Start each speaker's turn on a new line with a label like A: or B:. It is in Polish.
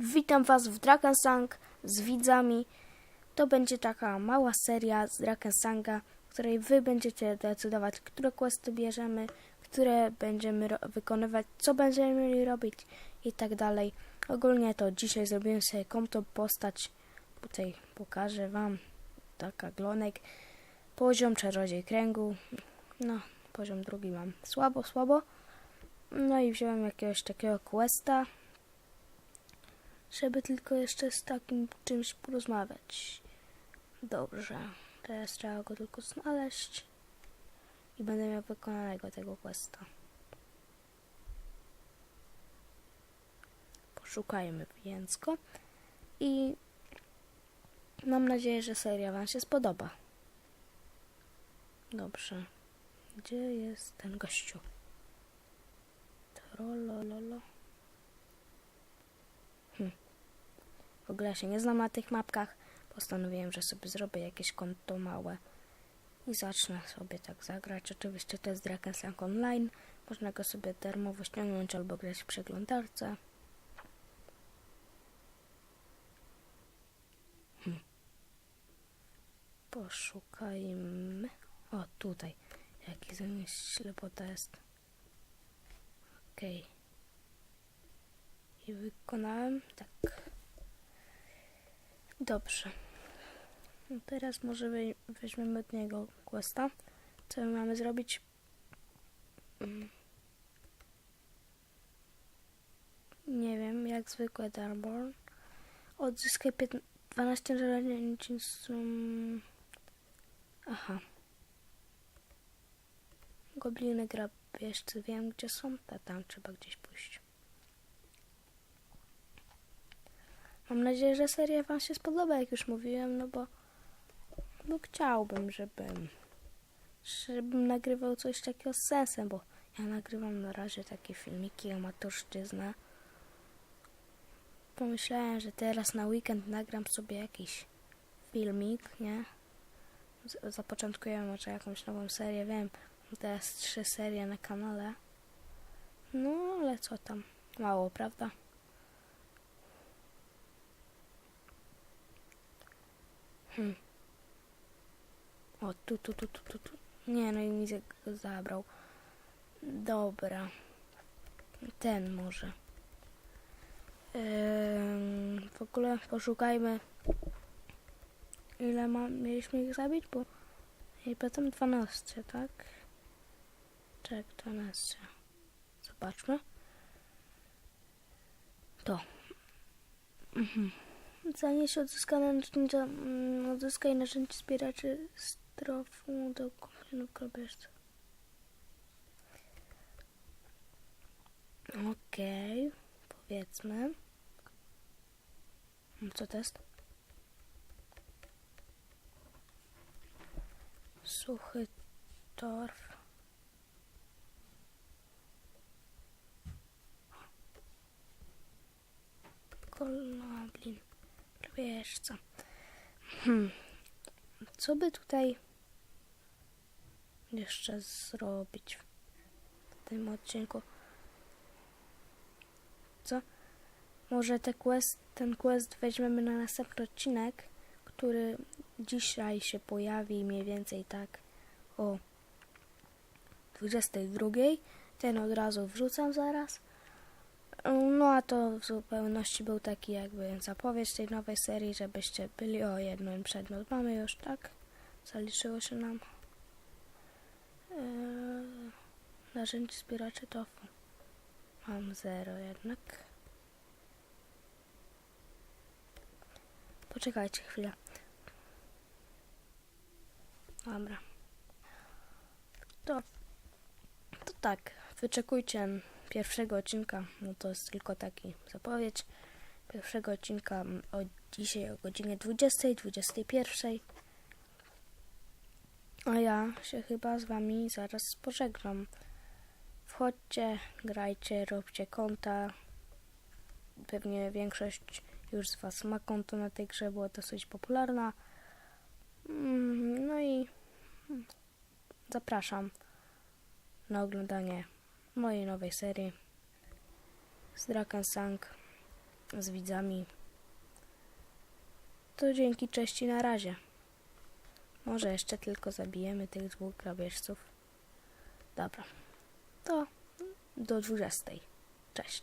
A: Witam Was w Drakensang z widzami. To będzie taka mała seria z Drakensanga, w której Wy będziecie decydować, które questy bierzemy, które będziemy wykonywać, co będziemy mieli robić i tak dalej. Ogólnie to dzisiaj zrobiłem sobie konto postać. Tutaj pokażę Wam taka glonek. Poziom czarodziej kręgu. No, poziom drugi mam słabo, słabo. No i wziąłem jakiegoś takiego questa żeby tylko jeszcze z takim czymś porozmawiać. Dobrze, teraz trzeba go tylko znaleźć i będę miał wykonanego tego questa. Poszukajmy więc go i mam nadzieję, że seria Wam się spodoba. Dobrze, gdzie jest ten gościu? Trolololo. W ogóle się nie znam na tych mapkach. Postanowiłem, że sobie zrobię jakieś konto małe i zacznę sobie tak zagrać. Oczywiście to jest Drakenslang Online. Można go sobie darmowo ściągnąć albo grać w przeglądarce. Hm. Poszukajmy. O, tutaj. Jaki zamiast ślepota jest. Okej. I wykonałem tak. Dobrze. No teraz może weźmiemy od niego questa. Co my mamy zrobić? Mm. Nie wiem, jak zwykłe Darborn. Odzyskaj piętn- 12 żelaznic. Aha. Gobliny grabieżcy. Wiem, gdzie są. Ta tam trzeba gdzieś pójść. Mam nadzieję, że seria Wam się spodoba, jak już mówiłem, no bo, bo chciałbym, żebym, żebym nagrywał coś takiego z sensem, bo ja nagrywam na razie takie filmiki amatorszczyzna. Pomyślałem, że teraz na weekend nagram sobie jakiś filmik, nie? Z- Zapoczątkujemy może jakąś nową serię, wiem, teraz trzy serie na kanale. No, ale co tam, mało, prawda? Hmm. O, tu, tu, tu, tu, tu, tu. Nie, no i mi go zabrał. Dobra. Ten może. Ym, w ogóle poszukajmy. Ile ma, mieliśmy ich zabić? Bo i potem 12, tak? Tak, 12. Zobaczmy. To. Mhm. Zanieś odzyskane narzędzia, mm, odzyskaj narzędzie zbieraczy z trofu do kompionów grobieżców. Okej, powiedzmy. Mm, Co to jest? Suchy torf. Kolablin. Wiesz co. Hmm. Co by tutaj jeszcze zrobić w tym odcinku? Co? Może te quest, ten quest weźmiemy na następny odcinek, który dzisiaj się pojawi mniej więcej tak o 22. Ten od razu wrzucam zaraz. No a to w zupełności był taki jakby zapowiedź tej nowej serii, żebyście byli o jeden przedmiot. Mamy już, tak? Zaliczyło się nam. Eee, narzędzie zbieraczy tofu. Mam zero jednak. Poczekajcie chwilę. Dobra. To, to tak, wyczekujcie pierwszego odcinka, no to jest tylko taki zapowiedź pierwszego odcinka o dzisiaj o godzinie 20, 21. A ja się chyba z wami zaraz pożegnam. Wchodźcie, grajcie, róbcie konta. Pewnie większość już z was ma konto na tej grze, była dosyć popularna. Mm, No i mm, zapraszam na oglądanie mojej nowej serii z Drakensang. z widzami. To dzięki, cześć i na razie. Może jeszcze tylko zabijemy tych dwóch grabieżców. Dobra. To do 20. Cześć.